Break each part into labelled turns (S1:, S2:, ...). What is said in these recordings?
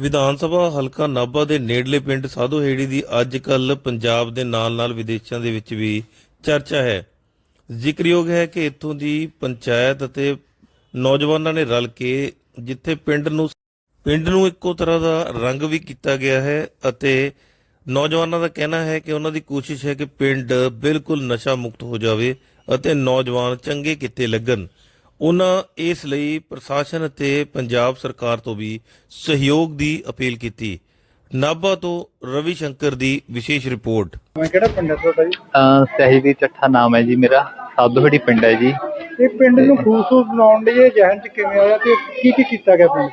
S1: ਵਿਧਾਨ ਸਭਾ ਹਲਕਾ ਨਾਭਾ ਦੇ ਨੇੜਲੇ ਪਿੰਡ ਸਾਧੋਹੇੜੀ ਦੀ ਅੱਜ ਕੱਲ ਪੰਜਾਬ ਦੇ ਨਾਲ-ਨਾਲ ਵਿਦੇਸ਼ਾਂ ਦੇ ਵਿੱਚ ਵੀ ਚਰਚਾ ਹੈ। ਜ਼ਿਕਰਯੋਗ ਹੈ ਕਿ ਇੱਥੋਂ ਦੀ ਪੰਚਾਇਤ ਅਤੇ ਨੌਜਵਾਨਾਂ ਨੇ ਰਲ ਕੇ ਜਿੱਥੇ ਪਿੰਡ ਨੂੰ ਪਿੰਡ ਨੂੰ ਇੱਕੋ ਤਰ੍ਹਾਂ ਦਾ ਰੰਗ ਵੀ ਕੀਤਾ ਗਿਆ ਹੈ ਅਤੇ ਨੌਜਵਾਨਾਂ ਦਾ ਕਹਿਣਾ ਹੈ ਕਿ ਉਹਨਾਂ ਦੀ ਕੋਸ਼ਿਸ਼ ਹੈ ਕਿ ਪਿੰਡ ਬਿਲਕੁਲ ਨਸ਼ਾ ਮੁਕਤ ਹੋ ਜਾਵੇ ਅਤੇ ਨੌਜਵਾਨ ਚੰਗੇ ਕਿੱਤੇ ਲੱਗਣ। ਉਹਨਾਂ ਇਸ ਲਈ ਪ੍ਰਸ਼ਾਸਨ ਅਤੇ ਪੰਜਾਬ ਸਰਕਾਰ ਤੋਂ ਵੀ ਸਹਿਯੋਗ ਦੀ ਅਪੀਲ ਕੀਤੀ। ਨਾਭਾ ਤੋਂ ਰਵੀ ਸ਼ੰਕਰ ਦੀ ਵਿਸ਼ੇਸ਼ ਰਿਪੋਰਟ।
S2: ਮੈਂ ਕਿਹੜਾ ਪਿੰਡ ਹੈ ਤੁਹਾਡਾ ਜੀ?
S3: ਅਹ ਸਹਿਜਵੀਰ ਚੱਠਾ ਨਾਮ ਹੈ ਜੀ ਮੇਰਾ। ਸਾਧੂਹੜੀ ਪਿੰਡ ਹੈ ਜੀ।
S2: ਇਹ ਪਿੰਡ ਨੂੰ ਖੂਬਸੂਰਤ ਬਣਾਉਣ ਲਈ ਇਹ ਜਹਨ ਚ ਕਿਵੇਂ ਆਇਆ ਤੇ ਕੀ ਕੀ ਕੀਤਾ ਗਿਆ ਪਿੰਡ?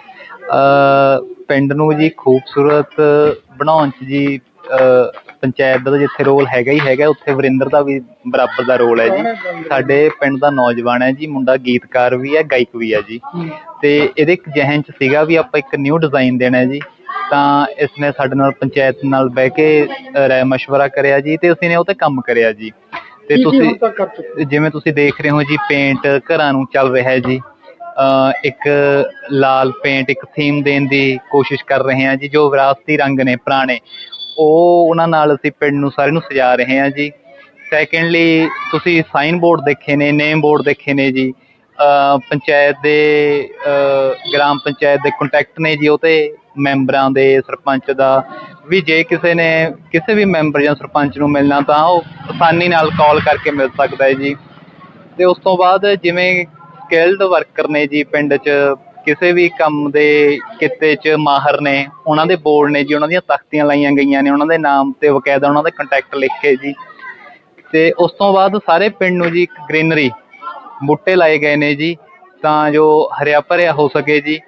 S3: ਪਿੰਡ ਨੂੰ ਜੀ ਖੂਬਸੂਰਤ ਬਣਾਉਣ ਚ ਜੀ ਪੰਚਾਇਤ ਦਾ ਤਾਂ ਜਿੱਥੇ ਰੋਲ ਹੈਗਾ ਹੀ ਹੈਗਾ ਉੱਥੇ ਵਰਿੰਦਰ ਦਾ ਵੀ ਬਰਾਬਰ ਦਾ ਰੋਲ ਹੈ ਜੀ। ਸਾਡੇ ਪਿੰਡ ਦਾ ਨੌਜਵਾਨ ਹੈ ਜੀ ਮੁੰਡਾ ਗੀਤਕਾਰ ਵੀ ਹੈ ਗਾਇਕ ਵੀ ਹੈ ਜੀ। ਤੇ ਇਹਦੇ ਇੱਕ ਜਹਨ ਚ ਸੀਗਾ ਵੀ ਆਪਾਂ ਇੱਕ ਨਿਊ ਡਿਜ਼ਾਈਨ ਦੇਣਾ ਹੈ ਜੀ। ਤਾਂ ਇਸਨੇ ਸਾਡੇ ਨਾਲ ਪੰਚਾਇਤ ਨਾਲ ਬਹਿ ਕੇ ਰਾਏ ਮਸ਼ਵਰਾ ਕਰਿਆ ਜੀ ਤੇ ਅਸੀਂ ਨੇ ਉਹ ਤੇ ਕੰਮ ਕਰਿਆ ਜੀ। ਤੇ ਤੁਸੀਂ ਜਿਵੇਂ ਤੁਸੀਂ ਦੇਖ ਰਹੇ ਹੋ ਜੀ ਪੇਂਟ ਘਰਾਂ ਨੂੰ ਚੱਲ ਰਿਹਾ ਹੈ ਜੀ। ਇੱਕ ਲਾਲ ਪੇਂਟ ਇੱਕ ਥੀਮ ਦੇਣ ਦੀ ਕੋਸ਼ਿਸ਼ ਕਰ ਰਹੇ ਹਾਂ ਜੀ ਜੋ ਵਿਰਾਸਤੀ ਰੰਗ ਨੇ ਪੁਰਾਣੇ। ਉਹ ਉਹਨਾਂ ਨਾਲ ਅਸੀਂ ਪਿੰਡ ਨੂੰ ਸਾਰੇ ਨੂੰ ਸਜਾ ਰਹੇ ਹਾਂ ਜੀ। ਸੈਕੰਡਲੀ ਤੁਸੀਂ ਸਾਈਨ ਬੋਰਡ ਦੇਖੇ ਨੇ ਨੇਮ ਬੋਰਡ ਦੇਖੇ ਨੇ ਜੀ। ਪੰਚਾਇਤ ਦੇ ਗ੍ਰਾਮ ਪੰਚਾਇਤ ਦੇ ਕੰਟੈਕਟ ਨੇ ਜੀ, ਉਹ ਤੇ ਮੈਂਬਰਾਂ ਦੇ ਸਰਪੰਚ ਦਾ। ਵੀ ਜੇ ਕਿਸੇ ਨੇ, ਕਿਸੇ ਵੀ ਮੈਂਬਰ ਜਾਂ ਸਰਪੰਚ ਨੂੰ ਮਿਲਣਾ ਤਾਂ ਉਹ ਆਸਾਨੀ ਨਾਲ ਕਾਲ ਕਰਕੇ ਮਿਲ ਸਕਦਾ ਹੈ ਜੀ। ਤੇ ਉਸ ਤੋਂ ਬਾਅਦ ਜਿਵੇਂ ਸਕਿਲਡ ਵਰਕਰ ਨੇ ਜੀ, ਪਿੰਡ 'ਚ ਕਿਸੇ ਵੀ ਕੰਮ ਦੇ ਕਿੱਤੇ 'ਚ ਮਾਹਰ ਨੇ, ਉਹਨਾਂ ਦੇ ਬੋਰਡ ਨੇ ਜੀ, ਉਹਨਾਂ ਦੀਆਂ ਤਖਤੀਆਂ ਲਾਈਆਂ ਗਈਆਂ ਨੇ, ਉਹਨਾਂ ਦੇ ਨਾਮ ਤੇ ਬਕਾਇਦਾ ਉਹਨਾਂ ਦੇ ਕੰਟੈਕਟ ਲਿਖ ਜੀ। ਤੇ ਉਸ ਤੋਂ ਬਾਅਦ ਸਾਰੇ ਪਿੰਡ ਨੂੰ ਜੀ ਇੱਕ ਗ੍ਰੀਨਰੀ ਬੂਟੇ ਲਾਏ ਗਏ ਨੇ ਜੀ, ਤਾਂ ਜੋ ਹਰਿਆ ਭਰਿਆ ਹੋ ਸਕੇ ਜੀ,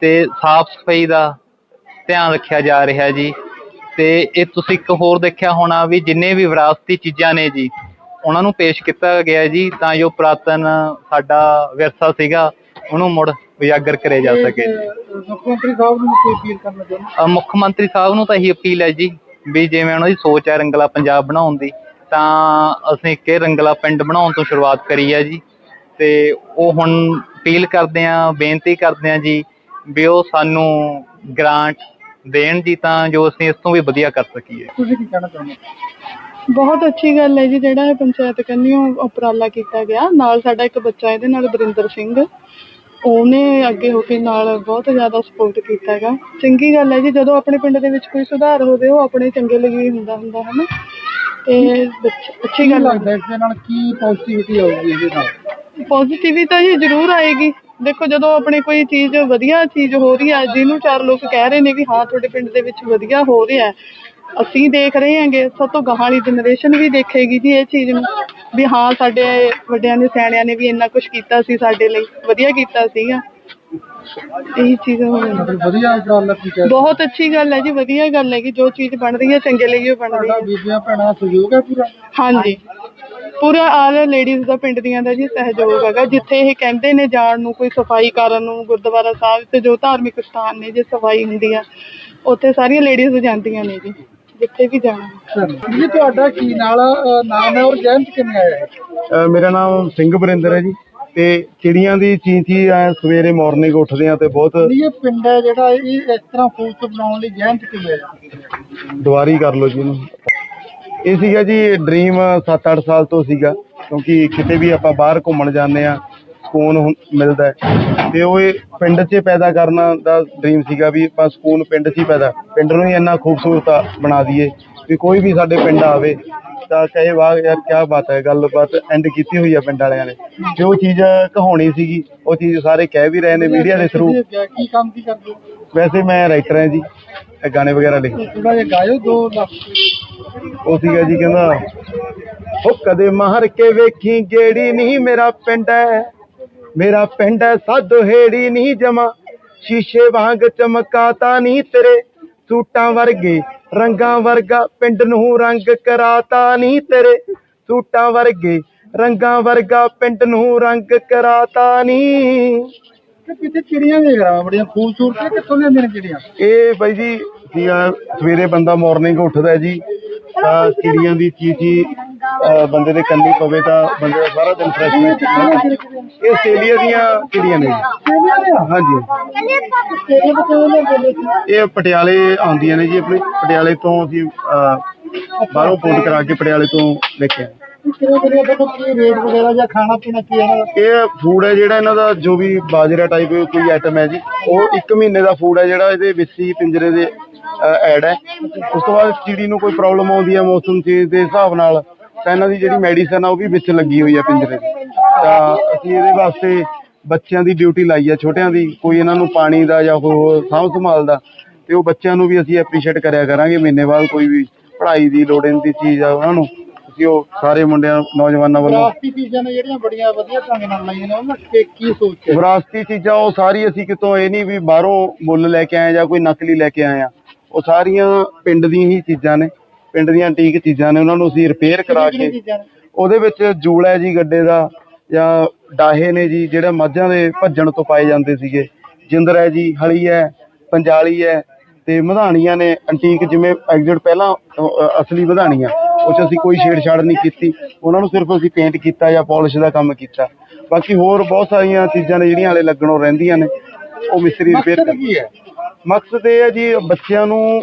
S3: ਤੇ ਸਾਫ਼ ਸਫ਼ਾਈ ਦਾ ਧਿਆਨ ਰੱਖਿਆ ਜਾ ਰਿਹਾ ਜੀ। ਤੇ ਇਹ ਤੁਸੀਂ ਇੱਕ ਹੋਰ ਦੇਖਿਆ ਹੋਣਾ ਵੀ ਜਿੰਨੇ ਵੀ ਵਿਰਾਸਤੀ ਚੀਜ਼ਾਂ ਨੇ ਜੀ, ਉਹਨਾਂ ਨੂੰ ਪੇਸ਼ ਕੀਤਾ ਗਿਆ ਜੀ, ਤਾਂ ਜੋ ਪੁਰਾਤਨ ਸਾਡਾ ਵਿਰਸਾ ਸੀਗਾ ਉਹਨੂੰ ਮੁੜ ਉਜਾਗਰ ਕਰਿਆ ਜਾ ਸਕੇ।
S2: ਮੁੱਖ ਮੰਤਰੀ ਸਾਹਿਬ ਨੂੰ ਕੋਈ ਅਪੀਲ ਕਰਨਾ ਚਾਹੁੰਦੇ?
S3: ਅਹ ਮੁੱਖ ਮੰਤਰੀ ਸਾਹਿਬ ਨੂੰ ਤਾਂ ਇਹੀ ਅਪੀਲ ਹੈ ਜੀ ਵੀ ਜਿਵੇਂ ਉਹਨਾਂ ਦੀ ਸੋਚ ਹੈ ਰੰਗਲਾ ਪੰਜਾਬ ਬਣਾਉਣ ਦੀ ਤਾਂ ਅਸੀਂ ਇਹ ਰੰਗਲਾ ਪਿੰਡ ਬਣਾਉਣ ਤੋਂ ਸ਼ੁਰੂਆਤ ਕਰੀ ਹੈ ਜੀ। ਤੇ ਉਹ ਹੁਣ ਅਪੀਲ ਕਰਦੇ ਆ ਬੇਨਤੀ ਕਰਦੇ ਆ ਜੀ ਵੀ ਉਹ ਸਾਨੂੰ ਗ੍ਰਾਂਟ ਦੇਣ ਜੀ ਤਾਂ ਜੋ ਅਸੀਂ ਇਸ ਤੋਂ ਵੀ ਵਧੀਆ ਕਰ ਸਕੀਏ।
S2: ਤੁਸੀਂ ਕੀ ਕਹਿਣਾ ਚਾਹੁੰਦੇ
S4: ਬਹੁਤ ਅੱਛੀ ਗੱਲ ਹੈ ਜੀ ਜਿਹੜਾ ਇਹ ਪੰਚਾਇਤ ਕੰਨਿਓ ਉਪਰਾਲਾ ਕੀਤਾ ਗਿਆ। ਨਾਲ ਸਾਡਾ ਇੱਕ ਬੱਚਾ ਇਹਦੇ ਨਾਲ ਬਰਿੰਦਰ ਸਿੰਘ। ਉਹਨੇ ਅੱਗੇ ਹੋ ਕੇ ਨਾਲ ਬਹੁਤ ਜ਼ਿਆਦਾ ਸਪੋਰਟ ਕੀਤਾ ਹੈਗਾ। ਚੰਗੀ ਗੱਲ ਹੈ ਜੀ ਜਦੋਂ ਆਪਣੇ ਪਿੰਡ ਦੇ ਵਿੱਚ ਕੋਈ ਸੁਧਾਰ ਹੋਵੇ ਉਹ ਆਪਣੇ ਚੰਗੇ ਲਈ ਹੀ ਹੁੰਦਾ ਹੁੰਦਾ ਹੈ ਨਾ ਤੇ ਬੱਚ- ਅੱਛੀ
S2: ਕੀ
S4: ਗੱਲ ਹੈ।
S2: ਲੱਗਦਾ ਇਸ ਦੇ ਨਾਲ ਕੀ ਪੋਜ਼ਿਟਿਵਿਟੀ ਆਊਗੀ ਇਹਦੇ ਨਾਲ?
S4: ਪੋਜ਼ਿਟਿਵਿਟੀ ਤਾਂ ਜੀ ਜ਼ਰੂਰ ਆਏਗੀ। ਦੇਖੋ ਜਦੋਂ ਆਪਣੇ ਕੋਈ ਚੀਜ਼ ਵਧੀਆ ਚੀਜ਼ ਹੋ ਰਹੀ ਹੈ ਜਿਹਨੂੰ ਚਾਰ ਲੋਕ ਕਹਿ ਰਹੇ ਨੇ ਵੀ ਹਾਂ ਤੁਹਾਡੇ ਪਿੰਡ ਦੇ ਵਿੱਚ ਵਧੀਆ ਹੋ ਰਿਹਾ ਹੈ ਅਸੀਂ ਦੇਖ ਰਹੇ ਹਾਂਗੇ। ਸਭ ਤੋਂ ਗਾਹਾਂ ਵਾਲੀ ਜਨਰੇਸ਼ਨ ਵੀ ਦੇਖੇਗੀ ਜੀ ਇਹ ਚੀਜ਼ ਨੂੰ। ਵੀ ਹਾਂ ਸਾਡੇ ਵੱਡਿਆਂ ਨੇ ਸਿਆਣਿਆਂ ਨੇ ਵੀ ਇੰਨਾ ਕੁਝ ਕੀਤਾ ਸੀ ਸਾਡੇ ਲਈ। ਵਧੀਆ ਕੀਤਾ ਸੀਗਾ। ਇਹੀ ਚੀਜ਼ ਹੋ ਹੈ
S2: ਮਤਲਬ ਵਧੀਆ ਉਪਰਾਲਾ ਕੀਤਾ
S4: ਬਹੁਤ ਅੱਛੀ ਗੱਲ ਹੈ ਜੀ ਵਧੀਆ ਗੱਲ ਹੈ ਕਿ ਜੋ ਚੀਜ਼ ਬਣ ਰਹੀ ਹੈ ਚੰਗੇ ਲਈ ਹੀ ਬਣ ਰਹੀ
S2: ਸਾਡਾ
S4: ਹੈ।
S2: ਬੀਬੀਆਂ ਭੈਣਾਂ ਦਾ ਸਹਿਯੋਗ ਹੈ ਪੂਰਾ?
S4: ਹਾਂਜੀ। ਪੂਰਾ ਆਲ ਲੇਡੀਜ਼ ਦਾ ਪਿੰਡ ਦੀਆਂ ਦਾ ਜੀ ਸਹਿਯੋਗ ਹੈਗਾ। ਜਿੱਥੇ ਇਹ ਕਹਿੰਦੇ ਨੇ ਜਾਣ ਨੂੰ ਕੋਈ ਸਫ਼ਾਈ ਕਰਨ ਨੂੰ ਗੁਰਦੁਆਰਾ ਸਾਹਿਬ ਤੇ ਜੋ ਧਾਰਮਿਕ ਸਥਾਨ ਨੇ ਜੇ ਸਫ਼ਾਈ ਹੁੰਦੀ ਆ ਉੱਥੇ ਸਾਰੀਆਂ ਲੇਡੀਜ਼ ਜਾਂਦੀਆਂ ਨੇ ਜੀ। ਜਿੱਥੇ ਵੀ ਜਾਣਾ।
S2: ਜੀ ਤੁਹਾਡਾ ਕੀ ਨਾਲ ਨਾਮ ਹੈ ਔਰ ਜਹਨ ਚ ਕਿਵੇਂ ਆਇਆ ਹੈ
S5: ਮੇਰਾ ਨਾਮ ਸਿੰਘ ਬਰਿੰਦਰ ਹੈ ਜੀ। ਤੇ ਚਿੜੀਆਂ ਦੀ ਚੀਂ ਚੀਂ ਐ ਸਵੇਰੇ ਮਾਰਨਿੰਗ ਉੱਠਦੇ ਆ ਤੇ ਬਹੁਤ
S2: ਇਹ ਪਿੰਡ ਹੈ ਜਿਹੜਾ ਇਹ ਇਸ ਤਰ੍ਹਾਂ ਖੂਬਸੂਰਤ ਬਣਾਉਣ ਲਈ ਜਹਨ ਚ ਕਿਵੇਂ ਆਇਆ?
S5: ਦੁਆਰੀ ਕਰ ਲਓ ਜੀ ਇਹਨੂੰ। ਇਹ ਸੀਗਾ ਜੀ ਡ੍ਰੀਮ 7-8 ਸਾਲ ਤੋਂ ਸੀਗਾ। ਕਿਉਂਕਿ ਕਿਤੇ ਵੀ ਆਪਾਂ ਬਾਹਰ ਘੁੰਮਣ ਜਾਂਦੇ ਆ ਸਕੂਨ ਹੁੰ- ਮਿਲਦਾ ਹੈ। ਤੇ ਉਹ ਇਹ ਪਿੰਡ 'ਚ ਪੈਦਾ ਕਰਨਾ ਦਾ ਡ੍ਰੀਮ ਸੀਗਾ ਵੀ ਆਪਾਂ ਸਕੂਨ ਪਿੰਡ 'ਚ ਹੀ ਪੈਦਾ ਪਿੰਡ ਨੂੰ ਹੀ ਇੰਨਾ ਖੂਬਸੂਰਤ ਬਣਾ ਦਈਏ ਵੀ ਕੋਈ ਵੀ ਸਾਡੇ ਪਿੰਡ ਆਵੇ ਤਾਂ ਕਹੇ ਵਾਹ ਯਾਰ ਕੀ ਬਾਤ ਹੈ ਗੱਲਬਾਤ ਐਂਡ ਕੀਤੀ ਹੋਈ ਆ ਪਿੰਡ ਵਾਲਿਆਂ ਨੇ। ਜੋ ਚੀਜ਼ ਕਹਾਉਣੀ ਸੀਗੀ ਉਹ ਚੀਜ਼ ਸਾਰੇ ਕਹਿ ਵੀ ਰਹੇ ਨੇ ਮੀਡੀਆ ਦੇ ਥਰੂ
S2: ਕੀ ਕੰਮ ਕੀ ਕਰਦੇ ਹੋ?
S5: ਵੈਸੇ ਮੈਂ ਰਾਈਟਰ ਹਾਂ ਜੀ ਇਹ ਗਾਣੇ ਵਗੈਰਾ ਲਿਖ
S2: ਥੋੜਾ ਜਿਹਾ ਗਾਇਓ ਦੋ ਲੱਖ
S5: ਉਹ ਸੀਗਾ ਜੀ ਕਹਿੰਦਾ ਉਹ ਕਦੇ ਮਾਰ ਕੇ ਵੇਖੀ ਗੇੜੀ ਨਹੀਂ ਮੇਰਾ ਪਿੰਡ ਹੈ। ਮੇਰਾ ਪਿੰਡ ਹੈ ਸਾਧੋ ਹੇੜੀ ਨਹੀਂ ਜਮਾ। ਸ਼ੀਸ਼ੇ ਵਾਂਗ ਚਮਕਾਤਾ ਨਹੀਂ ਤੇਰੇ। ਸੂਟਾਂ ਵਰਗੇ ਰੰਗਾਂ ਵਰਗਾ ਪਿੰਡ ਨੂੰ ਰੰਗ ਕਰਾਤਾ ਨਹੀਂ ਤੇਰੇ। ਸੂਟਾਂ ਵਰਗੇ ਰੰਗਾਂ ਵਰਗਾ ਪਿੰਡ ਨੂੰ ਰੰਗ ਕਰਾਤਾ ਨਹੀਂ।
S2: ਤੇ ਪਿੱਛੇ ਚਿੜੀਆਂ ਦੇਖ ਰਹਾ ਬੜੀਆਂ ਖੂਬਸੂਰਤ ਹੈ ਕਿੱਥੋਂ ਲਿਆਂਦੀਆਂ ਨੇ ਚਿੜੀਆਂ?
S5: ਇਹ ਬਾਈ ਜੀ ਸੀਗਾ ਸਵੇਰੇ ਬੰਦਾ ਮਾਰਨਿੰਗ ਉੱਠਦਾ ਜੀ। ਤਾਂ ਚਿੜੀਆਂ ਦੀ ਚੀਚੀ ਅਹ, ਬੰਦੇ ਦੇ ਕੰਨੀ ਪਵੇ ਤਾਂ ਬੰਦੇ ਦਾ ਸਾਰਾ ਦਿਨ ਫਰੈਸ਼ ਇਹ ਆਸਟ੍ਰੇਲੀਆ ਦੀਆਂ ਚਿੜੀਆਂ ਨੇ? ਜੀ। ਹਾਂਜੀ। ਇਹ ਪਟਿਆਲੇ ਆਉਂਦੀਆਂ ਨੇ ਜੀ ਆਪਣੇ ਪਟਿਆਲੇ ਤੋਂ ਅਸੀਂ ਅਹ, ਬਾਹਰੋਂ ਪੋਰਟ ਕਰਾ ਕੇ ਪਟਿਆਲੇ ਤੋਂ ਲੈ ਕੇ ਆਏ
S2: ਰੇਟ ਵਗੈਰਾ ਜਾਂ ਖਾਣਾ ਪੀਣਾ ਕੀ ਇਹਨਾਂ
S5: ਇਹ ਫੂਡ ਹੈ ਜਿਹੜਾ ਇਹਨਾਂ ਦਾ ਜੋ ਵੀ ਬਾਜਰਾ ਟਾਈਪ ਕੋਈ ਆਈਟਮ ਹੈ ਜੀ ਉਹ 1 ਮਹੀਨੇ ਦਾ ਫੂਡ ਹੈ ਜਿਹੜਾ ਇਹਦੇ ਵਿੱਚ ਹੀ ਪਿੰਜਰੇ ਦੇ ਐਡ ਹੈ। ਉਸ ਤੋਂ ਬਾਅਦ ਚਿੜੀ ਨੂੰ ਕੋਈ ਪ੍ਰੋਬਲਮ ਆਉਂਦੀ ਹੈ ਮੌਸਮ ਚੇਂਜ ਦੇ ਹਿਸਾਬ ਨਾਲ ਤਾਂ ਇਹਨਾਂ ਦੀ ਜਿਹੜੀ ਮੈਡੀਸਨ ਆ ਉਹ ਵੀ ਵਿੱਚ ਲੱਗੀ ਹੋਈ ਹੈ ਪਿੰਜਰੇ ਦੇ ਤਾਂ ਅਸੀਂ ਇਹਦੇ ਵਾਸਤੇ ਬੱਚਿਆਂ ਦੀ ਡਿਊਟੀ ਲਾਈ ਹੈ ਛੋਟਿਆਂ ਦੀ। ਕੋਈ ਇਹਨਾਂ ਨੂੰ ਪਾਣੀ ਦਾ ਜਾਂ ਹੋਰ ਸਾਂਭ ਸੰਭਾਲ ਦਾ ਤੇ ਉਹ ਬੱਚਿਆਂ ਨੂੰ ਵੀ ਅਸੀਂ ਐਪਰੀਸ਼ੀਏਟ ਕਰਿਆ ਕਰਾਂਗੇ। ਮਹੀਨੇ ਬਾਅਦ ਕੋਈ ਵੀ ਪੜ੍ਹਾਈ ਦੀ ਲੋੜੀਂਦੀ ਚੀਜ਼ ਆ ਉਹਨਾਂ ਨੂੰ ਅਸੀਂ ਉਹ ਸਾਰੇ ਮੁੰਡਿਆਂ ਨੌਜਵਾਨਾਂ ਵੱਲੋਂ
S2: ਵਿਰਾਸਤੀ ਚੀਜ਼ਾਂ ਨੇ ਜਿਹੜੀਆਂ ਬੜੀਆਂ ਵਧੀਆ ਢੰਗ ਨਾਲ ਲਾਈਆਂ ਨੇ ਉਹਨਾਂ ਤੇ ਕੀ ਸੋਚ ਹੈ?
S5: ਵਿਰਾਸਤੀ ਚੀਜ਼ਾਂ ਉਹ ਸਾਰੀ ਅਸੀਂ ਕਿਤੋਂ ਇਹ ਨਹੀਂ ਵੀ ਬਾਹਰੋਂ ਮੁੱਲ ਲੈ ਕੇ ਆਏ ਜਾਂ ਕੋਈ ਨਕਲੀ ਲੈ ਕੇ ਆਏ ਆ। ਉਹ ਸਾਰੀਆਂ ਪਿੰਡ ਦੀਆਂ ਹੀ ਚੀਜ਼ਾਂ ਨੇ। ਪਿੰਡ ਦੀਆਂ antique ਚੀਜ਼ਾਂ ਨੇ ਉਹਨਾਂ ਨੂੰ ਅਸੀਂ ਰਿਪੇਅਰ ਕਰਾ ਕੇ ਉਹਦੇ ਵਿੱਚ ਜੂਲ ਹੈ ਜੀ ਗੱਡੇ ਦਾ ਜਾਂ ਡਾਹੇ ਨੇ ਜੀ ਜਿਹੜੇ ਮੱਝਾਂ ਦੇ ਭੱਜਣ ਤੋਂ ਪਾਏ ਜਾਂਦੇ ਸੀਗੇ। ਜਿੰਦਰ ਹੈ ਜੀ ਹਲੀ ਹੈ ਪੰਜਾਲੀ ਹੈ ਤੇ ਮਧਾਣੀਆਂ ਨੇ ਐਂਟੀਕ ਜਿਵੇਂ ਐਗਜ਼ਿਟ ਪਹਿਲਾਂ ਅਸਲੀ ਮਧਾਣੀਆਂ ਉਹ 'ਚ ਅਸੀਂ ਕੋਈ ਛੇੜਛਾੜ ਨਹੀਂ ਕੀਤੀ। ਉਹਨਾਂ ਨੂੰ ਸਿਰਫ ਅਸੀਂ ਪੇਂਟ ਕੀਤਾ ਜਾਂ ਪਾਲਿਸ਼ ਦਾ ਕੰਮ ਕੀਤਾ। ਬਾਕੀ ਹੋਰ ਬਹੁਤ ਸਾਰੀਆਂ ਚੀਜ਼ਾਂ ਨੇ ਜਿਹੜੀਆਂ ਹਲੇ ਲੱਗਣੋਂ ਰਹਿੰਦੀਆਂ ਨੇ ਉਹ ਮਿਸਤਰੀ ਰਿਪੇਅਰ
S2: ਮਕਸਦ ਕੀ ਹੈ?
S5: ਮਕਸਦ ਇਹ ਹੈ ਜੀ ਬੱਚਿਆਂ ਨੂੰ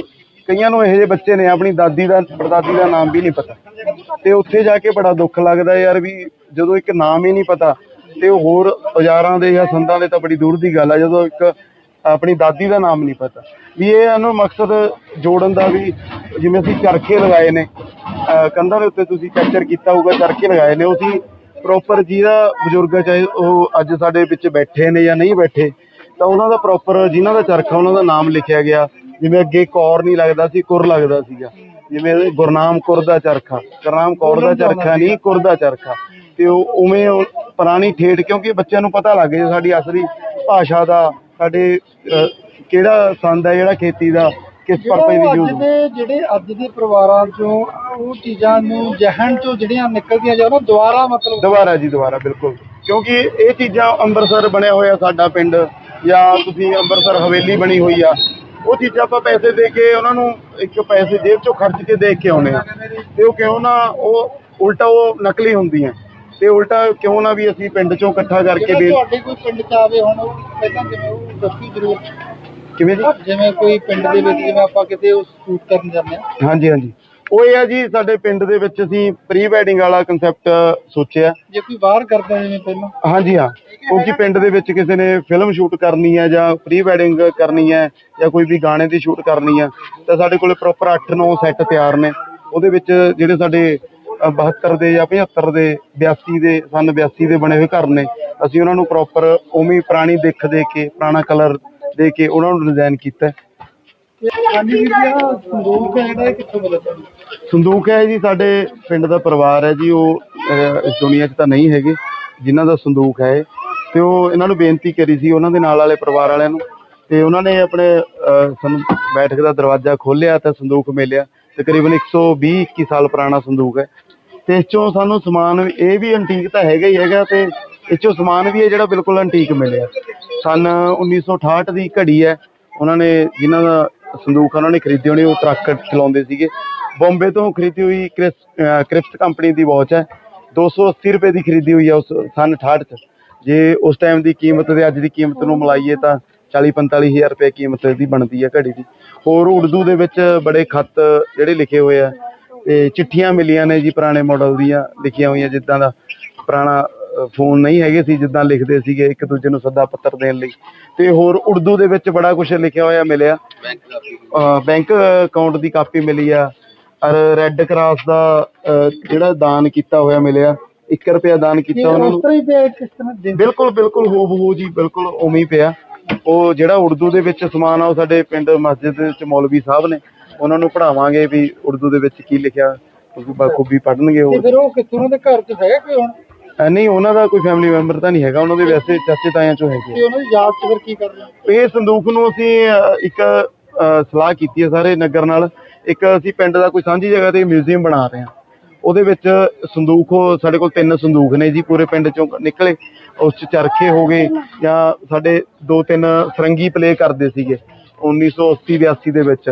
S5: ਕਈਆਂ ਨੂੰ ਇਹੋ ਜਿਹੇ ਬੱਚੇ ਨੇ, ਆਪਣੀ ਦਾਦੀ ਦਾ, ਪੜਦਾਦੀ ਦਾ ਨਾਮ ਵੀ ਨਹੀਂ ਪਤਾ। ਤੇ ਉੱਥੇ ਜਾ ਕੇ ਬੜਾ ਦੁੱਖ ਲੱਗਦਾ ਯਾਰ ਵੀ ਜਦੋਂ ਇੱਕ ਨਾਮ ਹੀ ਨਹੀਂ ਪਤਾ, ਤੇ ਉਹ ਹੋਰ ਔਜ਼ਾਰਾਂ ਦੇ ਜਾਂ ਸੰਦਾਂ ਦੇ ਤਾਂ ਬੜੀ ਦੂਰ ਦੀ ਗੱਲ ਆ, ਜਦੋਂ ਇੱਕ ਆਪਣੀ ਦਾਦੀ ਦਾ ਨਾਮ ਨਹੀਂ ਪਤਾ। ਵੀ ਇਹ ਇਹਨੂੰ ਮਕਸਦ ਜੋੜਨ ਦਾ ਵੀ ਜਿਵੇਂ ਅਸੀਂ ਚਰਖੇ ਲਗਾਏ ਨੇ ਅਹ ਕੰਧਾਂ ਦੇ ਉੱਤੇ ਤੁਸੀਂ ਕੈਪਚਰ ਕੀਤਾ ਹੋਊਗਾ, ਚਰਖੇ ਲਗਾਏ ਨੇ, ਉਹ ਪ੍ਰੋਪਰ ਜਿਹਦਾ ਬਜ਼ੁਰਗ ਚਾਹੇ ਉਹ ਅੱਜ ਸਾਡੇ ਵਿੱਚ ਬੈਠੇ ਨੇ ਜਾਂ ਨਹੀਂ ਬੈਠੇ, ਤਾਂ ਉਹਨਾਂ ਦਾ ਪ੍ਰੋਪਰ ਜਿਨ੍ਹਾਂ ਦਾ ਚਰਖਾ, ਉਹਨਾਂ ਦਾ ਨਾਮ ਲਿਖਿਆ ਗਿਆ। ਜਿਵੇਂ ਅੱਗੇ ਕੌਰ ਨਹੀਂ ਲੱਗਦਾ ਸੀ ਕੁਰ ਲੱਗਦਾ ਸੀਗਾ। ਜਿਵੇਂ ਗੁਰਨਾਮ ਕੁਰ ਦਾ ਚਰਖਾ। ਗੁਰਨਾਮ ਕੌਰ ਦਾ ਚਰਖਾ ਨਹੀਂ ਕੁਰ ਦਾ ਚਰਖਾ। ਤੇ ਉਹ ਉਵੇਂ ਉਹ ਪੁਰਾਣੀ ਠੇਠ ਕਿਉਂਕਿ ਬੱਚਿਆਂ ਨੂੰ ਪਤਾ ਲੱਗ ਸਾਡੀ ਅਸਲੀ ਭਾਸ਼ਾ ਦਾ ਸਾਡੇ ਕਿਹੜਾ ਸੰਦ ਹੈ ਜਿਹੜਾ ਖੇਤੀ ਦਾ ਕਿਸ ਪਰਪਸ
S2: ਉਹ
S5: ਯੂਜ਼
S2: ਅੱਜ ਦੇ ਜਿਹੜੇ ਅੱਜ ਦੇ ਪਰਿਵਾਰਾਂ ਚੋਂ ਉਹ ਚੀਜ਼ਾਂ ਨੂੰ ਜਹਨ ਚੋਂ ਜਿਹੜੀਆਂ ਨਿਕਲਦੀਆਂ ਜਾਂ ਉਹਨਾਂ ਦੁਬਾਰਾ ਮਤਲਬ
S5: ਦੁਬਾਰਾ ਜੀ ਦੁਬਾਰਾ ਬਿਲਕੁਲ। ਕਿਉਂਕਿ ਇਹ ਚੀਜ਼ਾਂ ਅੰਮ੍ਰਿਤਸਰ ਬਣਿਆ ਹੋਇਆ ਸਾਡਾ ਪਿੰਡ ਜਾਂ ਤੁਸੀਂ ਅੰਮ੍ਰਿਤਸਰ ਹਵੇਲੀ ਬਣੀ ਹੋਈ ਆ ਉਹ ਚੀਜ਼ਾਂ ਆਪਾਂ ਪੈਸੇ ਦੇ ਕੇ ਉਹਨਾਂ ਨੂੰ ਇੱਕ ਪੈਸੇ ਜੇਬ ਚੋਂ ਖਰਚ ਕੇ ਦੇਖ ਕੇ ਆਉਨੇ ਆ ਤੇ ਉਹ ਕਿਉਂ ਨਾ ਉਹ ਉਲਟਾ ਉਹ ਨਕਲੀ ਹੁੰਦੀਆਂ। ਤੇ ਉਲਟਾ ਕਿਉਂ ਨਾ ਵੀ ਅਸੀਂ ਪਿੰਡ ਚੋਂ ਇਕੱਠਾ ਕਰਕੇ ਵੀ
S2: ਤੁਹਾਡੇ ਕੋਈ ਪਿੰਡ ਚ ਆਵੇ ਹੁਣ ਪਹਿਲਾਂ ਜਿਵੇਂ ਉਹ ਦੱਸੀ ਜ਼ਰੂਰ।
S5: ਕਿਵੇਂ ਜੀ?
S2: ਜਿਵੇਂ ਕੋਈ ਪਿੰਡ ਦੇ ਵਿੱਚ ਜਿਵੇਂ ਆਪਾਂ ਕਿਤੇ ਉਹ ਸ਼ੂਟ ਕਰਨ ਜਾਂਦੇ ਆ
S5: ਹਾਂਜੀ ਹਾਂਜੀ। ਉਹ ਇਹ ਆ ਜੀ ਸਾਡੇ ਪਿੰਡ ਦੇ ਵਿੱਚ ਅਸੀਂ ਪ੍ਰੀ ਵੈਡਿੰਗ ਵਾਲਾ ਕਨਸੈਪਟ ਸੋਚਿਆ।
S2: ਜੇ ਕੋਈ ਬਾਹਰ ਕਰਦਾ ਜਿਵੇਂ ਪਹਿਲਾਂ?
S5: ਹਾਂਜੀ ਹਾਂ। ਕਿਉਂਕਿ ਪਿੰਡ ਦੇ ਵਿੱਚ ਕਿਸੇ ਨੇ ਫਿਲਮ ਸ਼ੂਟ ਕਰਨੀ ਹੈ ਜਾਂ ਪ੍ਰੀ ਵੈਡਿੰਗ ਕਰਨੀ ਹੈ ਜਾਂ ਕੋਈ ਵੀ ਗਾਣੇ ਦੀ ਸ਼ੂਟ ਕਰਨੀ ਹੈ ਤਾਂ ਸਾਡੇ ਕੋਲੇ ਪ੍ਰੋਪਰ 8-9 ਸੈੱਟ ਤਿਆਰ ਨੇ। ਉਹਦੇ ਵਿੱਚ ਜਿਹੜੇ ਸਾਡੇ ਅ, 72 ਦੇ ਜਾਂ 75 ਦੇ 82 ਦੇ ਸਨ 82 ਦੇ ਬਣੇ ਹੋਏ ਘਰ ਨੇ ਅਸੀਂ ਉਹਨਾਂ ਨੂੰ ਪ੍ਰੋਪਰ ਉਵੇਂ ਪੁਰਾਣੀ ਦਿੱਖ ਦੇ ਕੇ ਪੁਰਾਣਾ ਕਲਰ ਦੇ ਕੇ ਉਹਨਾਂ ਨੂੰ ਡਿਜ਼ਾਈਨ ਕੀਤਾ। ਹੈ।
S2: ਹਾਂਜੀ ਜੀ ਇਹ ਸੰਦੂਕ ਹੈ ਜਿਹੜਾ ਇਹ ਕਿੱਥੋਂ ਮਿਲਿਆ ਤੁਹਾਨੂੰ
S5: ਸੰਦੂਕ ਹੈ ਜੀ ਸਾਡੇ ਪਿੰਡ ਦਾ ਪਰਿਵਾਰ ਹੈ ਜੀ ਉਹ ਅਹ, ਇਸ ਦੁਨੀਆ 'ਚ ਤਾਂ ਨਹੀਂ ਹੈਗੇ ਜਿਨ੍ਹਾਂ ਦਾ ਸੰਦੂਕ ਹੈ ਇਹ। ਤੇ ਉਹ ਇਹਨਾਂ ਨੂੰ ਬੇਨਤੀ ਕਰੀ ਸੀ ਉਹਨਾਂ ਦੇ ਨਾਲ ਵਾਲੇ ਪਰਿਵਾਰ ਵਾਲਿਆਂ ਨੂੰ ਤੇ ਉਹਨਾਂ ਨੇ ਆਪਣੇ ਅਹ, ਸਾਨੂੰ ਬੈਠਕ ਦਾ ਦਰਵਾਜ਼ਾ ਖੋਲ੍ਹਿਆ ਤਾਂ ਸੰਦੂਕ ਮਿਲਿਆ ਤਕਰੀਬਨ 120 21 ਸਾਲ ਪੁਰਾਣਾ ਸੰਦੂਕ ਹੈ ਤੇ ਇਸ ਚੋਂ ਸਾਨੂੰ ਸਮਾਨ ਵੀ- ਇਹ ਵੀ ਐਂਟੀਕ ਤਾਂ ਹੈਗਾ ਹੀ ਹੈਗਾ ਤੇ ਇਸ ਚੋਂ ਸਮਾਨ ਵੀ ਹੈ ਜਿਹੜਾ ਬਿਲਕੁਲ ਐਂਟੀਕ ਮਿਲਿਆ ਸਨ 1968 ਦੀ ਘੜੀ ਹੈ ਉਹਨਾਂ ਨੇ ਜਿਨ੍ਹਾਂ ਦਾ ਸੰਦੂਕ ਉਹਨਾਂ ਨੇ ਖਰੀਦੇ ਹੋਣੇ, ਉਹ ਟਰੱਕ ਚਲਾਉਂਦੇ ਸੀਗੇ। ਬੰਬੇ ਤੋਂ ਖਰੀਦੀ ਹੋਈ ਕ੍ਰਿਸ ਕ੍ਰਿਪਸ ਕੰਪਨੀ ਦੀ ਵਾਚ ਹੈ। 280 ਰੁਪਏ ਦੀ ਖਰੀਦੀ ਹੋਈ ਹੈ ਉਸ ਸਨ 68 ਚ। ਜੇ ਉਸ ਟਾਈਮ ਦੀ ਕੀਮਤ ਤੇ ਅੱਜ ਦੀ ਕੀਮਤ ਨੂੰ ਮਿਲਾਈਏ ਤਾਂ 40 45 ਹਜ਼ਾਰ ਰੁਪਏ ਕੀਮਤ ਦੀ ਬਣਦੀ ਹੈ ਘੜੀ ਦੀ। ਹੋਰ ਉਰਦੂ ਦੇ ਵਿੱਚ ਬੜੇ ਖੱਤ ਜਿਹੜੇ ਲਿਖੇ ਹੋਏ ਆ। ਤੇ ਚਿੱਠੀਆਂ ਮਿਲੀਆਂ ਨੇ ਜੀ ਪੁਰਾਣੇ ਮਾਡਲ ਦੀਆਂ, ਲਿਖੀਆਂ ਹੋਈਆਂ ਜਿੱਦਾਂ ਦਾ ਪੁਰਾਣਾ ਫੋਨ ਨਹੀਂ ਹੈਗੇ ਸੀ ਜਿੱਦਾਂ ਲਿਖਦੇ ਸੀਗੇ ਇੱਕ ਦੂਜੇ ਨੂੰ ਸੱਦਾ ਪੱਤਰ ਦੇਣ ਲਈ। ਤੇ ਹੋਰ ਉਰਦੂ ਦੇ ਵਿੱਚ ਬੜਾ ਕੁਝ ਲਿਖਿਆ ਹੋਇਆ ਮਿਲਿਆ। ਬੈਂਕ ਅਕਾਊਂਟ ਦੀ ਕਾਪੀ ਮਿਲੀ ਆ। ਔਰ ਰੈੱਡ ਕਰਾਸ ਦਾ ਜਿਹੜਾ ਦਾਨ ਕੀਤਾ ਹੋਇਆ ਮਿਲਿਆ 1 ਰੁਪਿਆ ਦਾਨ ਕੀਤਾ ਉਹਨਾਂ ਨੂੰ। ਬਿਲਕੁਲ ਬਿਲਕੁਲ ਹੋ ਹੋ ਜੀ ਬਿਲਕੁਲ ਉਵੇਂ ਹੀ ਪਿਆ। ਉਹ ਜਿਹੜਾ ਉਰਦੂ ਦੇ ਵਿੱਚ ਸਮਾਨ ਆ ਉਹ ਸਾਡੇ ਪਿੰਡ ਮਸਜਿਦ ਦੇ ਵਿੱਚ ਮੌਲਵੀ ਸਾਹਿਬ ਨੇ। ਉਹਨਾਂ ਨੂੰ ਪੜਾਵਾਂਗੇ ਵੀ ਉਰਦੂ ਦੇ ਵਿੱਚ ਕੀ ਲਿਖਿਆ ਬਖੂਬੀ ਪੜਨਗੇ
S2: ਤੇ
S5: ਉਹ
S2: ਫਿਰ ਉਹ ਕਿੱਥੋਂ ਉਹਨਾਂ ਦੇ ਘਰ ਚ ਹੈਗਾ ਕੋਈ ਹੁਣ?
S5: ਅ, ਨਹੀਂ ਉਹਨਾਂ ਦਾ ਕੋਈ ਫੈਮਿਲੀ ਮੈਂਬਰ ਤਾਂ ਨਹੀਂ ਹੈਗਾ ਉਹਨਾਂ ਦੇ ਵੈਸੇ ਚਾਚੇ ਤਾਇਆਂ ਚੋਂ ਹੈਗੇ
S2: ਤੇ ਉਹਨਾਂ ਦੀ ਯਾਦ ਚ ਫਿਰ ਕੀ ਕਰ ਰਹੇ ਹੋ?
S5: ਇਹ ਸੰਦੂਕ ਨੂੰ ਅਸੀਂ ਅ, ਇੱਕ ਅ, ਸਲਾਹ ਕੀਤੀ ਹੈ ਸਾਰੇ ਨਗਰ ਨਾਲ। ਇੱਕ ਅਸੀਂ ਪਿੰਡ ਦਾ ਕੋਈ ਸਾਂਝੀ ਜਗ੍ਹਾ ਤੇ ਮਿਊਜ਼ੀਅਮ ਬਣਾ ਰਹੇ ਹਾਂ। ਉਹਦੇ ਵਿੱਚ ਸੰਦੂਕ ਉਹ ਸਾਡੇ ਕੋਲ ਤਿੰਨ ਸੰਦੂਕ ਨੇ ਜੀ ਪੂਰੇ ਪਿੰਡ ਚੋਂ ਨਿਕਲੇ ਉਸ ਚ ਚਰਖੇ ਹੋ ਗਏ ਜਾਂ ਸਾਡੇ ਦੋ ਤਿੰਨ ਸਰੰਗੀ ਪਲੇ ਕਰਦੇ ਸੀਗੇ 1980 82 ਦੇ ਵਿੱਚ।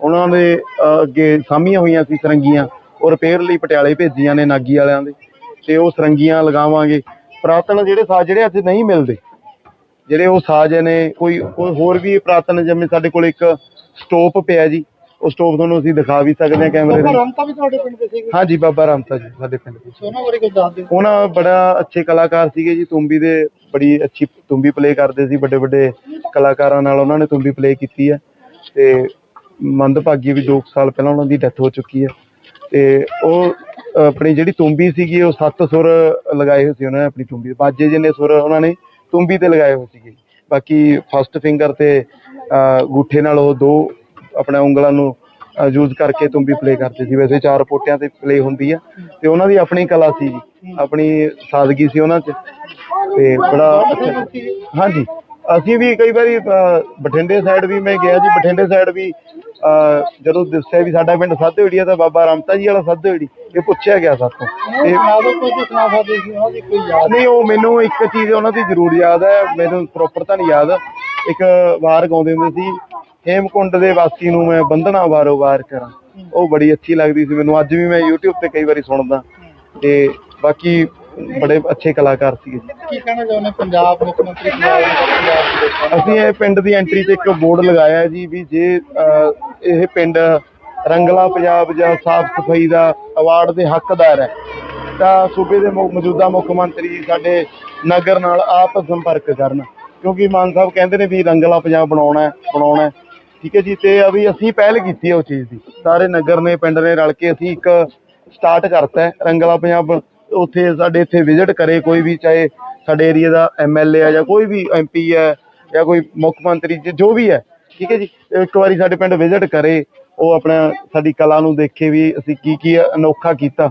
S5: ਉਹਨਾਂ ਦੇ ਅ, ਅੱਗੇ ਸਾਮੀਆਂ ਹੋਈਆਂ ਸੀ ਸਰੰਗੀਆਂ ਉਹ ਰਿਪੇਅਰ ਲਈ ਪਟਿਆਲੇ ਭੇਜੀਆਂ ਨੇ ਨਾਗੀ ਵਾਲਿਆਂ ਦੇ। ਤੇ ਉਹ ਸਰੰਗੀਆਂ ਲਗਾਵਾਂਗੇ। ਪੁਰਾਤਨ ਜਿਹੜੇ ਸਾਜ਼ ਜਿਹੜੇ ਅੱਜ ਨਹੀਂ ਮਿਲਦੇ ਜਿਹੜੇ ਉਹ ਸਾਜ਼ ਨੇ ਕੋਈ ਹੋਰ ਵੀ ਪੁਰਾਤਨ ਜਿਵੇਂ ਸਾਡੇ ਕੋਲ ਇੱਕ ਸਟੋਪ ਪਿਆ ਜੀ ਉਹ ਸਟੋਪ ਤੁਹਾਨੂੰ ਅਸੀਂ ਦਿਖਾ ਵੀ ਸਕਦੇ ਹਾਂ ਕੈਮਰੇ ਦੇ।
S2: ਰਾਮਤਾ ਵੀ ਤੁਹਾਡੇ ਪਿੰਡ ਦੇ ਸੀਗੇ।
S5: ਹਾਂਜੀ ਬਾਬਾ ਰਾਮਤਾ ਜੀ ਸਾਡੇ ਪਿੰਡ ਦੇ
S2: ਉਹਨਾਂ ਬਾਰੇ ਕੁਝ ਦੱਸ ਦਿਓ।
S5: ਉਹਨਾਂ ਬੜਾ ਅੱਛੇ ਕਲਾਕਾਰ ਸੀਗੇ ਜੀ ਤੁੰਬੀ ਦੇ ਬੜੀ ਅੱਛੀ ਤੁੰਬੀ ਪਲੇ ਕਰਦੇ ਸੀ ਵੱਡੇ ਵੱਡੇ ਕਲਾਕਾਰਾਂ ਨਾਲ ਉਹਨਾਂ ਨੇ ਤੁੰਬੀ ਪਲੇ ਕੀਤੀ ਹੈ। ਤੇ ਮੰਦਭਾਗੀ ਵੀ 2 ਸਾਲ ਪਹਿਲਾਂ ਉਹਨਾਂ ਦੀ ਡੈਥ ਹੋ ਚੁੱਕੀ ਹੈ। ਤੇ ਉਹ ਆਪਣੀ ਜਿਹੜੀ ਤੁੰਬੀ ਸੀਗੀ ਉਹ ਸੱਤ ਸੁਰ ਲਗਾਏ ਹੋਏ ਸੀ ਉਹਨਾਂ ਨੇ ਆਪਣੀ ਤੁੰਬੀ ਬਾਜੇ ਜਿੰਨੇ ਸੁਰ ਉਹਨਾਂ ਨੇ ਤੁੰਬੀ ਤੇ ਲਗਾਏ ਹੋਏ ਸੀਗੇ। ਬਾਕੀ ਫਸਟ ਫਿੰਗਰ ਤੇ ਗੂਠੇ ਨਾਲ ਉਹ ਦੋ ਆਪਣਾ ਉਂਗਲਾਂ ਨੂੰ ਯੂਜ਼ ਕਰਕੇ ਤੁੰਬੀ ਪਲੇ ਕਰਦੇ ਸੀ। ਵੈਸੇ ਚਾਰ ਪੋਟਿਆਂ ਤੇ ਪਲੇ ਹੁੰਦੀ ਆ। ਤੇ ਉਹਨਾਂ ਦੀ ਆਪਣੀ ਕਲਾ ਸੀ ਆਪਣੀ ਸਾਦਗੀ ਸੀ ਉਹਨਾਂ 'ਚ। ਤੇ ਬੜਾ ਅੱਛਾ। ਹਾਂਜੀ। ਅਸੀਂ ਵੀ ਕਈ ਵਾਰੀ ਅਹ, ਬਠਿੰਡੇ ਸਾਈਡ ਵੀ ਮੈਂ ਗਿਆ ਜੀ। ਬਠਿੰਡੇ ਸਾਈਡ ਵੀ ਜਦੋਂ ਦੱਸਿਆ ਵੀ ਸਾਡਾ ਪਿੰਡ ਸਾਧੇੜੀ ਆ ਤਾਂ ਬਾਬਾ ਰਾਮਤਾ ਜੀ ਵਾਲਾ ਸਾਧੇੜੀ ਇਹ ਪੁੱਛਿਆ ਗਿਆ ਸਾਥੋਂ।
S2: ਇਹ
S5: ਨਹੀਂ ਉਹ ਮੈਨੂੰ ਇੱਕ ਚੀਜ਼ ਉਹਨਾਂ ਦੀ ਜ਼ਰੂਰ ਯਾਦ ਹੈ ਮੈਨੂੰ ਪ੍ਰੋਪਰ ਤਾਂ ਨਹੀਂ ਯਾਦ। ਇੱਕ ਵਾਰ ਗਾਉਂਦੇ ਹੁੰਦੇ ਸੀ ਹੇਮਕੁੰਡ ਦੇ ਵਾਸੀ ਨੂੰ ਮੈਂ ਬੰਧਨਾ ਵਾਰੋ ਵਾਰ ਕਰਾਂ। ਉਹ ਬੜੀ ਅੱਛੀ ਲੱਗਦੀ ਸੀ ਮੈਨੂੰ ਅੱਜ ਵੀ ਮੈਂ YouTube ਤੇ ਕਈ ਵਾਰੀ ਸੁਣਦਾ। ਤੇ ਬਾਕੀ ਬੜੇ ਅੱਛੇ ਕਲਾਕਾਰ ਸੀਗੇ। ਜੀ
S2: ਕੀ ਕਹਿਣਾ ਚਾਹੁੰਦੇ ਪੰਜਾਬ ਮੁੱਖ ਮੰਤਰੀ?
S5: ਅਸੀਂ ਇਹ ਪਿੰਡ ਦੀ ਐਂਟਰੀ ਤੇ ਇੱਕ ਬੋਰਡ ਲਗਾਇਆ ਜੀ ਵੀ ਜੇ ਇਹ ਪਿੰਡ ਰੰਗਲਾ ਪੰਜਾਬ ਜਾਂ ਸਾਫ਼ ਸਫ਼ਾਈ ਦਾ ਅਵਾਰਡ ਦੇ ਹੱਕਦਾਰ ਹੈ। ਤਾਂ ਸੂਬੇ ਦੇ ਮੌਜੂਦਾ ਮੁੱਖ ਮੰਤਰੀ ਸਾਡੇ ਨਗਰ ਨਾਲ ਆਪ ਸੰਪਰਕ ਕਰਨ, ਕਿਉਂਕਿ ਮਾਨ ਸਾਹਿਬ ਕਹਿੰਦੇ ਨੇ ਵੀ ਰੰਗਲਾ ਪੰਜਾਬ ਬਣਾਉਣਾ ਹੈ ਬਣਾਉਣਾ ਹੈ। ਠੀਕ ਹੈ ਜੀ, ਤੇ ਅਭੀ ਅਸੀਂ ਪਹਿਲ ਕੀਤੀ ਹੈ ਉਹ ਚੀਜ਼ ਦੀ। ਸਾਰੇ ਨਗਰ ਨੇ, ਪਿੰਡ ਨੇ ਰਲ ਕੇ ਅਸੀਂ ਇੱਕ ਸਟਾਰਟ ਕਰਤਾ ਹੈ, ਰੰਗਲਾ ਪੰਜਾਬ ਉੱਥੇ ਸਾਡੇ ਇੱਥੇ ਵਿਜ਼ਿਟ ਕਰੇ, ਕੋਈ ਵੀ ਚਾਹੇ ਸਾਡੇ ਏਰੀਆ ਦਾ ਐਮਐਲਏ ਹੈ ਜਾਂ ਕੋਈ ਵੀ ਐਮਪੀ ਹੈ ਜਾਂ ਕੋਈ ਮੁੱਖ ਮੰਤਰੀ ਜੋ ਵੀ ਹੈ ਠੀਕ ਹੈ ਜੀ? ਇੱਕ ਵਾਰੀ ਸਾਡੇ ਪਿੰਡ ਵਿਜ਼ਿਟ ਕਰੇ ਉਹ ਆਪਣਾ ਸਾਡੀ ਕਲਾ ਨੂੰ ਦੇਖੇ ਵੀ ਅਸੀਂ ਕੀ ਕੀ ਅਨੋਖਾ ਕੀਤਾ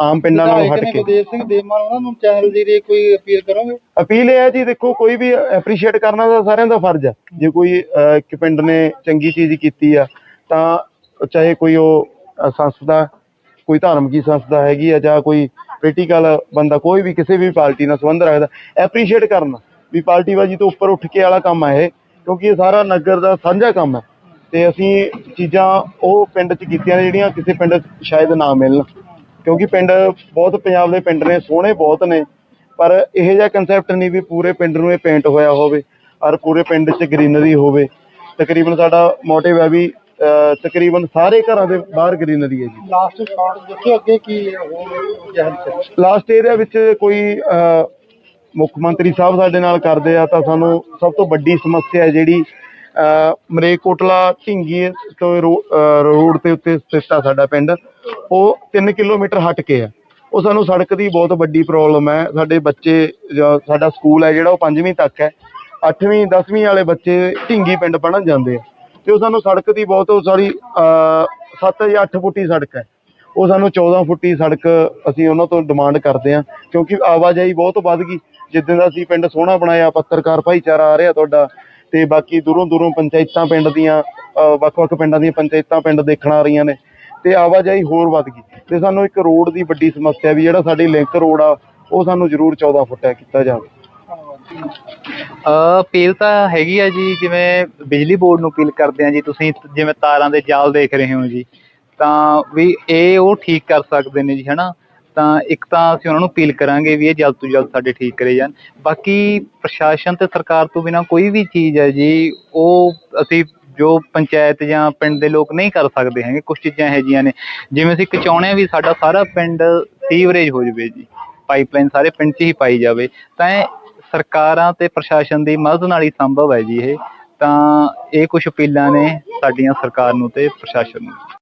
S5: ਆਮ ਪਿੰਡਾਂ ਨਾਲੋਂ ਹਟ ਕੇ।
S2: ਗੁਰਦੇਵ ਸਿੰਘ ਦੇਮਾਨ ਉਹਨਾਂ ਨੂੰ ਚੈਨਲ ਦੀ ਲਈ ਕੋਈ ਅਪੀਲ ਕਰੋਗੇ?
S5: ਅਪੀਲ ਇਹ ਹੈ ਜੀ ਦੇਖੋ ਕੋਈ ਵੀ ਐਪਰੀਸ਼ੀਏਟ ਕਰਨਾ ਤਾਂ ਸਾਰਿਆਂ ਦਾ ਫਰਜ਼ ਹੈ। ਜੇ ਕੋਈ ਇੱਕ ਪਿੰਡ ਨੇ ਚੰਗੀ ਚੀਜ਼ ਕੀਤੀ ਆ ਤਾਂ ਚਾਹੇ ਕੋਈ ਉਹ ਸੰਸਥਾ ਕੋਈ ਧਾਰਮਿਕ ਸੰਸਥਾ ਹੈਗੀ ਆ ਜਾਂ ਕੋਈ ਪੋਲੀਟੀਕਲ ਬੰਦਾ ਕੋਈ ਵੀ ਕਿਸੇ ਵੀ ਪਾਰਟੀ ਨਾਲ ਸੰਬੰਧ ਰੱਖਦਾ ਐਪਰੀਸ਼ੀਏਟ ਕਰਨਾ। ਵੀ ਪਾਰਟੀਬਾਜ਼ੀ ਤੋਂ ਉੱਪਰ ਉੱਠ ਕੇ ਵਾਲਾ ਕੰਮ ਹੈ ਇਹ। ਕਿਉਂਕਿ ਇਹ ਸਾਰਾ ਨਗਰ ਦਾ ਸਾਂਝਾ ਕੰਮ ਹੈ। ਤੇ ਅਸੀਂ ਚੀਜ਼ਾਂ ਉਹ ਪਿੰਡ 'ਚ ਕੀਤੀਆਂ ਨੇ ਜਿਹੜੀਆਂ ਕਿਸੇ ਪਿੰਡ 'ਚ ਸ਼ਾਇਦ ਨਾ ਮਿਲਣ। ਕਿਉਂਕਿ ਪਿੰਡ ਬਹੁਤ ਪੰਜਾਬ ਦੇ ਪਿੰਡ ਨੇ ਸੋਹਣੇ ਬਹੁਤ ਨੇ। ਪਰ ਇਹੋ ਜਿਹਾ ਕਨਸੈਪਟ ਨਹੀਂ ਵੀ ਪੂਰੇ ਪਿੰਡ ਨੂੰ ਇਹ ਪੇਂਟ ਹੋਇਆ ਹੋਵੇ ਔਰ ਪੂਰੇ ਪਿੰਡ 'ਚ ਗ੍ਰੀਨਰੀ ਹੋਵੇ। ਤਕਰੀਬਨ ਸਾਡਾ ਮੋਟਿਵ ਹੈ ਵੀ ਤਕਰੀਬਨ ਸਾਰੇ ਘਰਾਂ ਦੇ ਬਾਹਰ ਗ੍ਰੀਨਰੀ ਹੈ ਜੀ।
S2: ਲਾਸਟ ਸ਼ਾਟ ਦੇਖੋ ਅੱਗੇ ਕੀ ਚ।
S5: ਲਾਸਟ ਏਰੀਆ ਵਿੱਚ ਕੋਈ ਮੁੱਖ ਮੰਤਰੀ ਸਾਹਿਬ ਸਾਡੇ ਨਾਲ ਕਰਦੇ ਆ ਤਾਂ ਸਾਨੂੰ ਸਭ ਤੋਂ ਵੱਡੀ ਸਮੱਸਿਆ ਹੈ ਜਿਹੜੀ ਮਰੇਕੋਟਲਾ ਢਿੰਗੀ ਤੋਂ ਰੋ- ਰੋਡ ਦੇ ਉੱਤੇ ਸਥਿਤ ਆ ਸਾਡਾ ਪਿੰਡ। ਉਹ 3 ਕਿਲੋਮੀਟਰ ਹਟ ਕੇ ਆ। ਉਹ ਸਾਨੂੰ ਸੜਕ ਦੀ ਬਹੁਤ ਵੱਡੀ ਪ੍ਰੋਬਲਮ ਹੈ। ਸਾਡੇ ਬੱਚੇ ਜਾਂ ਸਾਡਾ ਸਕੂਲ ਹੈ ਜਿਹੜਾ, ਉਹ 5ਵੀਂ ਤੱਕ ਹੈ। 8ਵੀਂ 10ਵੀਂ ਵਾਲੇ ਬੱਚੇ ਢਿੰਗੀ ਪਿੰਡ ਪੜਨ ਜਾਂਦੇ ਆ। ਤੇ ਉਹ ਸਾਨੂੰ ਸੜਕ ਦੀ ਬਹੁਤ ਸਾਰੀ 7 ਜਾਂ 8 ਫੁੱਟੀ ਸੜਕ ਹੈ। ਉਹ ਸਾਨੂੰ 14 ਫੁੱਟੀ ਸੜਕ ਅਸੀਂ ਉਹਨਾਂ ਤੋਂ ਡਿਮਾਂਡ ਕਰਦੇ ਹਾਂ ਕਿਉਂਕਿ ਆਵਾਜਾਈ ਬਹੁਤ ਵੱਧ ਗਈ। ਜਿੱਦਾਂ ਦਾ ਅਸੀਂ ਪਿੰਡ ਸੋਹਣਾ ਬਣਾਇਆ, ਪੱਤਰਕਾਰ ਭਾਈਚਾਰਾ ਆ ਰਿਹਾ ਤੁਹਾਡਾ ਤੇ ਬਾਕੀ ਦੂਰੋਂ ਦੂਰੋਂ ਪੰਚਾਇਤਾਂ ਪਿੰਡ ਦੀਆਂ ਵੱਖ-ਵੱਖ ਪਿੰਡਾਂ ਦੀਆਂ ਪੰਚਾਇਤਾਂ ਪਿੰਡ ਦੇਖਣ ਆ ਰਹੀਆਂ ਨੇ ਤੇ ਆਵਾਜਾਈ ਹੋਰ ਵੱਧ ਗਈ ਤੇ ਸਾਨੂੰ ਇੱਕ ਰੋਡ ਦੀ ਵੱਡੀ ਸਮੱਸਿਆ ਵੀ ਜਿਹੜਾ ਸਾਡੀ ਲਿੰਕ ਰੋਡ ਆ, ਉਹ ਸਾਨੂੰ ਜ਼ਰੂਰ 14 ਫੁੱਟਾ ਕੀਤਾ ਜਾਵੇ।
S3: ਅਪੀਲ ਤਾਂ ਹੈਗੀ ਆ ਜੀ, ਜਿਵੇਂ ਬਿਜਲੀ ਬੋਰਡ ਨੂੰ ਅਪੀਲ ਕਰਦੇ ਆ ਜੀ, ਤੁਸੀਂ ਜਿਵੇਂ ਤਾਰਾਂ ਦੇ ਜਾਲ ਦੇਖ ਰਹੇ ਹੋ ਜੀ, ਤਾਂ ਵੀ ਇਹ ਉਹ ਠੀਕ ਕਰ ਸਕਦੇ ਨੇ ਜੀ, ਹਨਾ? ਤਾਂ ਇੱਕ ਤਾਂ ਅਸੀਂ ਉਹਨਾਂ ਨੂੰ ਅਪੀਲ ਕਰਾਂਗੇ ਵੀ ਇਹ ਜਲਦ ਤੋਂ ਜਲਦ ਸਾਡੇ ਠੀਕ ਕਰੇ ਜਾਣ। ਬਾਕੀ ਪ੍ਰਸ਼ਾਸਨ ਤੇ ਸਰਕਾਰ ਤੋਂ ਬਿਨਾ ਕੋਈ ਵੀ ਚੀਜ਼ ਹੈ ਜੀ, ਉਹ ਅਸੀਂ ਜੋ ਪੰਚਾਇਤ ਜਾਂ ਪਿੰਡ ਦੇ ਲੋਕ ਨਹੀਂ ਕਰ ਸਕਦੇ ਹੈਗੇ ਕੁਝ ਚੀਜ਼ਾਂ ਇਹੋ ਜਿਹੀਆਂ ਨੇ। ਜਿਵੇਂ ਅਸੀਂ ਇੱਕ ਚਾਹੁੰਦੇ ਹਾਂ ਵੀ ਸਾਡਾ ਸਾਰਾ ਪਿੰਡ ਸੀਵਰੇਜ ਹੋ ਜਾਵੇ ਜੀ, ਪਾਈਪਲਾਈਨ ਸਾਰੇ ਪਿੰਡ 'ਚ ਹੀ ਪਾਈ ਜਾਵੇ, ਤਾਂ ਇਹ ਸਰਕਾਰਾਂ ਤੇ ਪ੍ਰਸ਼ਾਸਨ ਦੀ ਮਦਦ ਨਾਲ ਹੀ ਸੰਭਵ ਹੈ ਜੀ ਇਹ। ਤਾਂ ਇਹ ਕੁਝ ਅਪੀਲਾਂ ਨੇ ਸਾਡੀਆਂ ਸਰਕਾਰ ਨੂੰ ਤੇ ਪ੍ਰਸ਼ਾਸਨ ਨੂੰ।